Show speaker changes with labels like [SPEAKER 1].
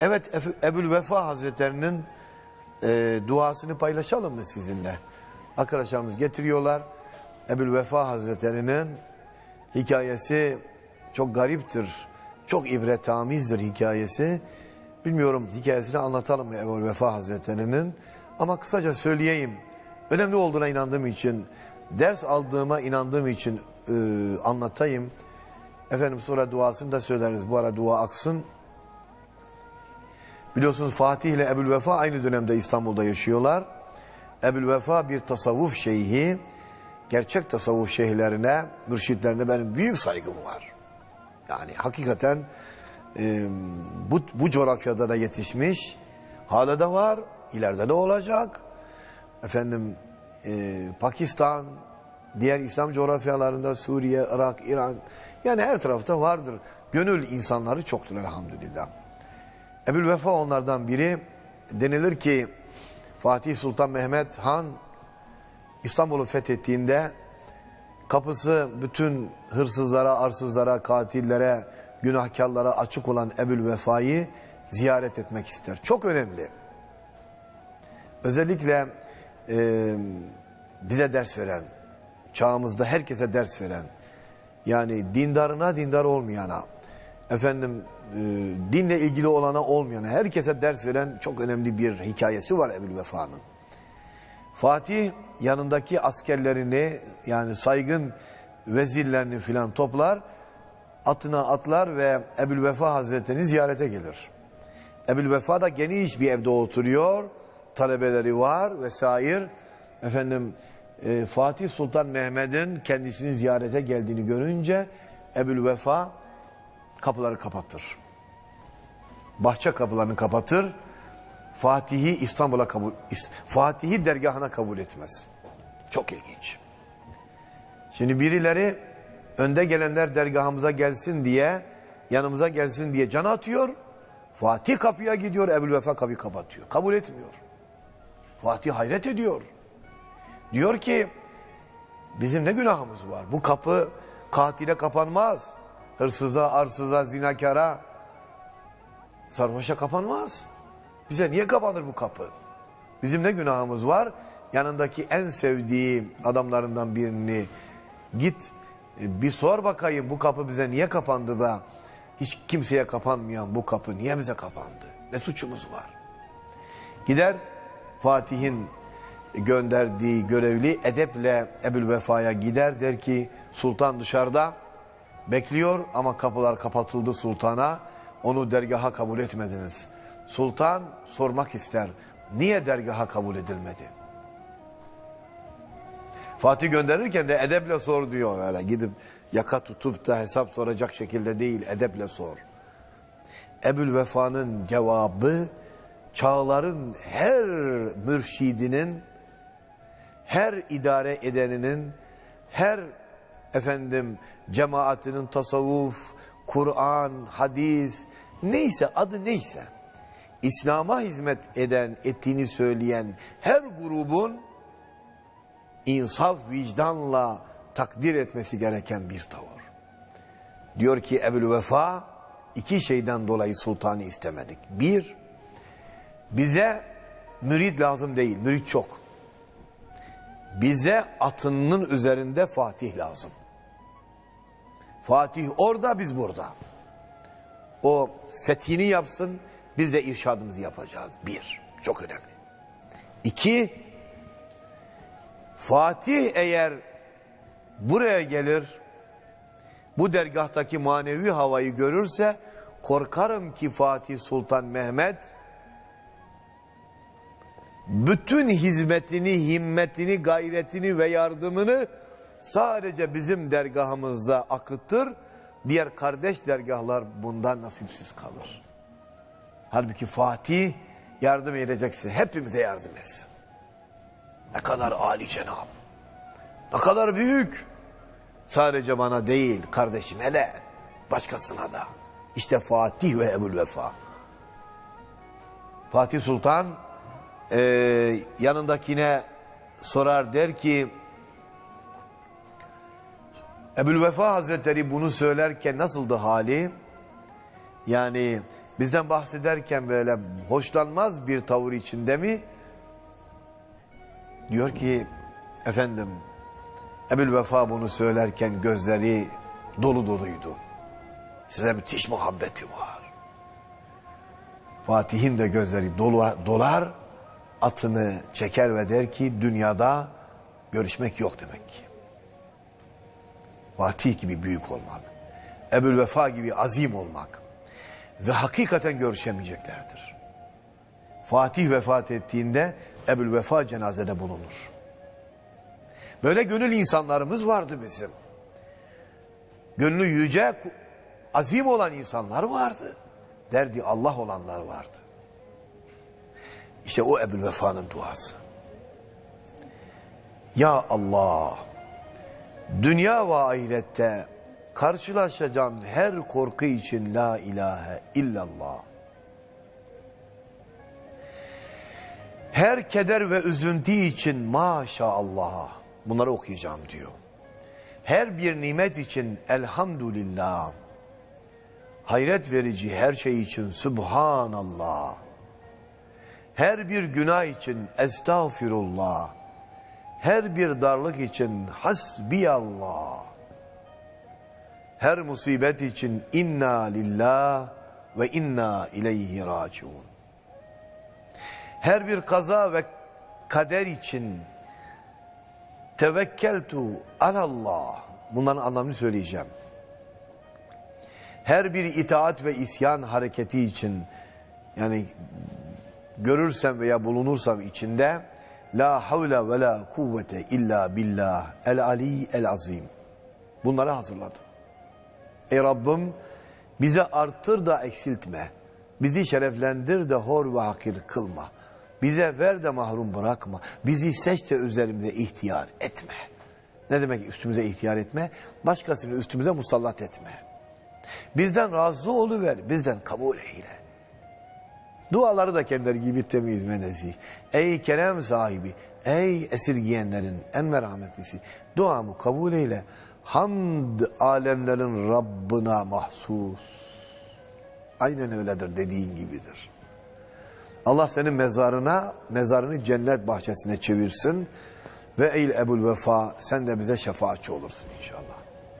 [SPEAKER 1] Evet Ebul Vefa Hazretlerinin e, duasını paylaşalım mı sizinle? Arkadaşlarımız getiriyorlar. Ebul Vefa Hazretlerinin hikayesi çok gariptir. Çok ibretamizdir hikayesi. Bilmiyorum hikayesini anlatalım mı Ebul Vefa Hazretlerinin? Ama kısaca söyleyeyim. Önemli olduğuna inandığım için, ders aldığıma inandığım için e, anlatayım. Efendim sonra duasını da söyleriz. Bu ara dua aksın. Biliyorsunuz Fatih ile Ebul Vefa aynı dönemde İstanbul'da yaşıyorlar. Ebul Vefa bir tasavvuf şeyhi. Gerçek tasavvuf şeyhlerine, mürşitlerine benim büyük saygım var. Yani hakikaten e, bu, bu coğrafyada da yetişmiş. Hala da var, ileride de olacak. Efendim e, Pakistan, diğer İslam coğrafyalarında Suriye, Irak, İran yani her tarafta vardır. Gönül insanları çoktur elhamdülillah. Ebul Vefa onlardan biri. Denilir ki Fatih Sultan Mehmet Han İstanbul'u fethettiğinde kapısı bütün hırsızlara, arsızlara, katillere, günahkarlara açık olan Ebul Vefa'yı ziyaret etmek ister. Çok önemli. Özellikle e, bize ders veren, çağımızda herkese ders veren, yani dindarına dindar olmayana, efendim e, dinle ilgili olana olmayana, herkese ders veren çok önemli bir hikayesi var Ebul Vefa'nın. Fatih yanındaki askerlerini yani saygın vezirlerini filan toplar, atına atlar ve Ebul Vefa Hazretlerini ziyarete gelir. Ebul Vefa da geniş bir evde oturuyor, talebeleri var vesaire. Efendim e, Fatih Sultan Mehmet'in kendisini ziyarete geldiğini görünce Ebul Vefa kapıları kapatır. Bahçe kapılarını kapatır. Fatih'i İstanbul'a kabul Fatih'i dergahına kabul etmez. Çok ilginç. Şimdi birileri önde gelenler dergahımıza gelsin diye yanımıza gelsin diye can atıyor. Fatih kapıya gidiyor, Ebu Vefa kapıyı kapatıyor. Kabul etmiyor. Fatih hayret ediyor. Diyor ki bizim ne günahımız var? Bu kapı katile kapanmaz. Hırsıza, arsıza, zinakara, sarhoşa kapanmaz. Bize niye kapanır bu kapı? Bizim ne günahımız var? Yanındaki en sevdiği adamlarından birini git e, bir sor bakayım bu kapı bize niye kapandı da hiç kimseye kapanmayan bu kapı niye bize kapandı? Ne suçumuz var? Gider Fatih'in gönderdiği görevli edeple Ebul Vefa'ya gider der ki sultan dışarıda bekliyor ama kapılar kapatıldı sultana onu dergaha kabul etmediniz. Sultan sormak ister niye dergaha kabul edilmedi? Fatih gönderirken de edeple sor diyor öyle gidip yaka tutup da hesap soracak şekilde değil edeple sor. Ebul Vefa'nın cevabı çağların her mürşidinin, her idare edeninin, her efendim cemaatinin tasavvuf, Kur'an, hadis neyse adı neyse İslam'a hizmet eden, ettiğini söyleyen her grubun insaf vicdanla takdir etmesi gereken bir tavır. Diyor ki Ebul Vefa iki şeyden dolayı sultanı istemedik. Bir, bize mürid lazım değil, mürid çok. Bize atının üzerinde Fatih lazım. Fatih orada, biz burada. O fethini yapsın, biz de irşadımızı yapacağız. Bir, çok önemli. İki, Fatih eğer buraya gelir, bu dergahtaki manevi havayı görürse, korkarım ki Fatih Sultan Mehmet, bütün hizmetini, himmetini, gayretini ve yardımını sadece bizim dergahımızda akıtır. Diğer kardeş dergahlar bundan nasipsiz kalır. Halbuki Fatih yardım edeceksin. Hepimize yardım etsin. Ne kadar âli cenab. Ne kadar büyük. Sadece bana değil kardeşime de başkasına da. İşte Fatih ve Ebul Vefa. Fatih Sultan e, yanındakine sorar der ki Ebul Vefa Hazretleri bunu söylerken nasıldı hali? Yani Bizden bahsederken böyle hoşlanmaz bir tavır içinde mi? Diyor ki efendim Ebul Vefa bunu söylerken gözleri dolu doluydu. Size müthiş muhabbeti var. Fatih'in de gözleri dolu, dolar, atını çeker ve der ki dünyada görüşmek yok demek ki. Fatih gibi büyük olmak, Ebul Vefa gibi azim olmak ve hakikaten görüşemeyeceklerdir. Fatih vefat ettiğinde Ebul Vefa cenazede bulunur. Böyle gönül insanlarımız vardı bizim. Gönlü yüce, azim olan insanlar vardı. Derdi Allah olanlar vardı. İşte o Ebul Vefa'nın duası. Ya Allah, dünya ve ahirette karşılaşacağım her korku için la ilahe illallah. Her keder ve üzüntü için maşallah bunları okuyacağım diyor. Her bir nimet için elhamdülillah. Hayret verici her şey için subhanallah. Her bir günah için estağfirullah. Her bir darlık için hasbiyallah. Her musibet için inna lillah ve inna ileyhi raciun. Her bir kaza ve kader için tevekkeltu alallah. Bunların anlamını söyleyeceğim. Her bir itaat ve isyan hareketi için yani görürsem veya bulunursam içinde la havle ve la kuvvete illa billah el ali el azim. Bunları hazırladım. Ey Rabbim bize artır da eksiltme. Bizi şereflendir de hor ve hakir kılma. Bize ver de mahrum bırakma. Bizi seç de üzerimize ihtiyar etme. Ne demek üstümüze ihtiyar etme? Başkasını üstümüze musallat etme. Bizden razı oluver, bizden kabul eyle. Duaları da kendileri gibi temiz menezi. Ey kerem sahibi, ey esirgiyenlerin en merhametlisi. Duamı kabul eyle. Hamd alemlerin Rabbına mahsus. Aynen öyledir dediğin gibidir. Allah senin mezarına, mezarını cennet bahçesine çevirsin. Ve ey Ebul Vefa sen de bize şefaatçi olursun inşallah.